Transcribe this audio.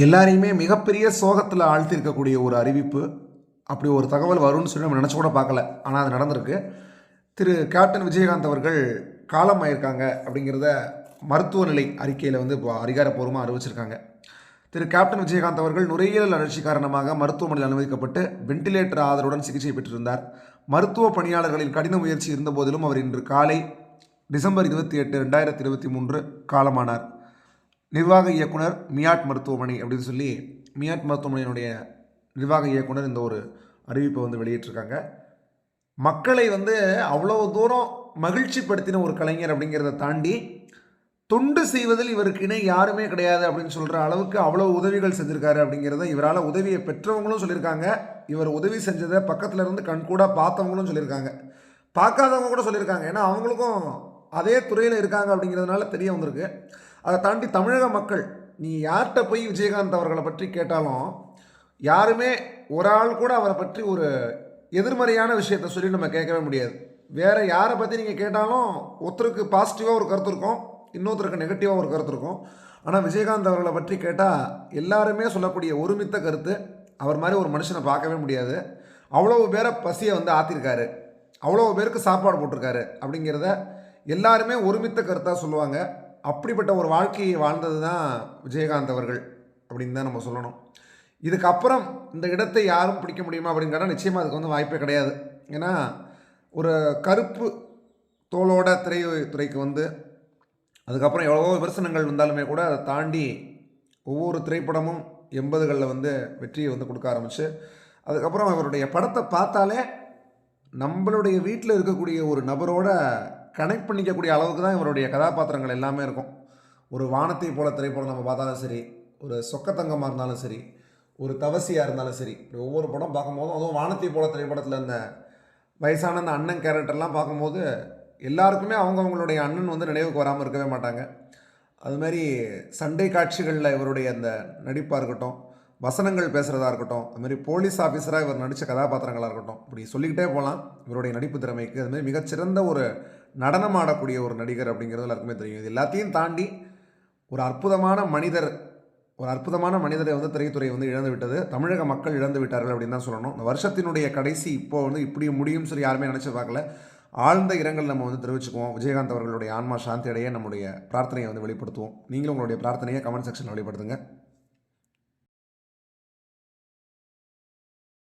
எல்லாரையுமே மிகப்பெரிய சோகத்தில் ஆழ்த்திருக்கக்கூடிய ஒரு அறிவிப்பு. அப்படி ஒரு தகவல் வரும்னு சொல்லி நம்ம நினச்சி கூட பார்க்கல. ஆனால் அது நடந்திருக்கு. திரு. கேப்டன் விஜயகாந்த் அவர்கள் காலம் ஆயிருக்காங்க அப்படிங்கிறத மருத்துவ நிலை அறிக்கையில் வந்து இப்போ அதிகாரப்பூர்வமாக அறிவிச்சிருக்காங்க. திரு. கேப்டன் விஜயகாந்த் அவர்கள் நுரையீரல் அழற்சி காரணமாக மருத்துவமனையில் அனுமதிக்கப்பட்டு வெண்டிலேட்டர் ஆதரவுடன் சிகிச்சை பெற்றிருந்தார். மருத்துவ பணியாளர்களின் கடின முயற்சி இருந்தபோதிலும் அவர் இன்று காலை டிசம்பர் இருபத்தி எட்டு ரெண்டாயிரத்தி இருபத்தி மூன்று காலமானார். நிர்வாக இயக்குனர் மியாட் மருத்துவமனை அப்படின்னு சொல்லி மியாட் மருத்துவமனையினுடைய நிர்வாக இயக்குனர் இந்த ஒரு அறிவிப்பை வந்து வெளியிட்டிருக்காங்க. மக்களை வந்து அவ்வளோ தூரம் மகிழ்ச்சிப்படுத்தின ஒரு கலைஞர் அப்படிங்கிறத தாண்டி தொண்டு செய்வதில் இவருக்கு இணை யாருமே கிடையாது அப்படின்னு சொல்கிற அளவுக்கு அவ்வளோ உதவிகள் செஞ்சுருக்காரு அப்படிங்கிறத இவரால் உதவியை பெற்றவங்களும் சொல்லியிருக்காங்க. இவர் உதவி செஞ்சதை பக்கத்தில் இருந்து கண்கூட பார்த்தவங்களும் சொல்லியிருக்காங்க. பார்க்காதவங்க கூட சொல்லியிருக்காங்க. ஏன்னா அவங்களுக்கும் அதே துறையில் இருக்காங்க அப்படிங்கிறதுனால தெரிய வந்திருக்கு. அதை தாண்டி தமிழக மக்கள் நீ யார்கிட்ட போய் விஜயகாந்த் அவர்களை பற்றி கேட்டாலும் யாருமே ஒரு ஆள் கூட அவரை பற்றி ஒரு எதிர்மறையான விஷயத்த சொல்லி நம்ம கேட்கவே முடியாது. வேறு யாரை பற்றி நீங்கள் கேட்டாலும் ஒருத்தருக்கு பாசிட்டிவாக ஒரு கருத்து இருக்கும் இன்னொருத்தருக்கு நெகட்டிவாக ஒரு கருத்து இருக்கும். ஆனால் விஜயகாந்த் அவர்களை பற்றி கேட்டால் எல்லாருமே சொல்லக்கூடிய ஒருமித்த கருத்து அவர் மாதிரி ஒரு மனுஷனை பார்க்கவே முடியாது. அவ்வளோ பேரை பசியை வந்து ஆற்றிருக்காரு அவ்வளோ பேருக்கு சாப்பாடு போட்டிருக்காரு அப்படிங்கிறத எல்லாருமே ஒருமித்த கருத்தாக சொல்லுவாங்க. அப்படிப்பட்ட ஒரு வாழ்க்கையை வாழ்ந்தது தான் விஜயகாந்த் அவர்கள் அப்படின்னு தான் நம்ம சொல்லணும். இதுக்கப்புறம் இந்த இடத்தை யாரும் பிடிக்க முடியுமா அப்படின்னு கேட்டால் நிச்சயமாக அதுக்கு வந்து வாய்ப்பே கிடையாது. ஏன்னா ஒரு கருப்பு தோளோட திரை துறைக்கு வந்து அதுக்கப்புறம் எவ்வளவோ விமர்சனங்கள் வந்தாலுமே கூட அதை தாண்டி ஒவ்வொரு திரைப்படமும் எண்பதுகளில் வந்து வெற்றியை வந்து கொடுக்க ஆரம்பிச்சு அதுக்கப்புறம் அவருடைய படத்தை பார்த்தாலே நம்மளுடைய வீட்டில் இருக்கக்கூடிய ஒரு நபரோட கனெக்ட் பண்ணிக்கக்கூடிய அளவுக்கு தான் இவருடைய கதாபாத்திரங்கள் எல்லாமே இருக்கும். ஒரு வானத்தை போல திரைப்படம் நம்ம பார்த்தாலும் சரி ஒரு சொக்கத்தங்கமாக இருந்தாலும் சரி ஒரு தவசியாக இருந்தாலும் சரி ஒவ்வொரு படம் பார்க்கும்போதும் அதுவும் வானத்தை போல திரைப்படத்தில் அந்த வயசான அந்த அண்ணன் கேரக்டர்லாம் பார்க்கும்போது எல்லாருக்குமே அவங்கவுங்களுடைய அண்ணன் வந்து நினைவுக்கு வராமல் இருக்கவே மாட்டாங்க. அது மாதிரி சண்டை காட்சிகளில் இவருடைய அந்த நடிப்பாக இருக்கட்டும் வசனங்கள் பேசுகிறதா இருக்கட்டும் அதுமாரி போலீஸ் ஆஃபீஸராக இவர் நடித்த கதாபாத்திரங்களாக இருக்கட்டும் இப்படி சொல்லிக்கிட்டே போகலாம் இவருடைய நடிப்பு திறமைக்கு அதுமாரி மிகச்சிறந்த ஒரு நடனம் ஆடக்கூடிய ஒரு நடிகர் அப்படிங்கிறது எல்லாருக்குமே தெரியும். இது எல்லாத்தையும் தாண்டி ஒரு அற்புதமான மனிதர் ஒரு அற்புதமான மனிதரை வந்து திரைத்துறை வந்து இழந்து விட்டது. தமிழக மக்கள் இழந்து விட்டார்கள் அப்படின்னு தான் சொல்லணும். இந்த வருஷத்தினுடைய கடைசி இப்போ வந்து இப்படி முடியும் சொல்லி யாருமே நினச்சி பார்க்கல. ஆழ்ந்த இரங்கல் நம்ம வந்து தெரிவிச்சுக்குவோம். விஜயகாந்த் அவர்களுடைய ஆன்மா சாந்தி அடைய நம்முடைய பிரார்த்தனையை வந்து வெளிப்படுத்துவோம். நீங்களும் உங்களுடைய பிரார்த்தனையை கமெண்ட் செக்ஷனில் வெளிப்படுத்துங்க.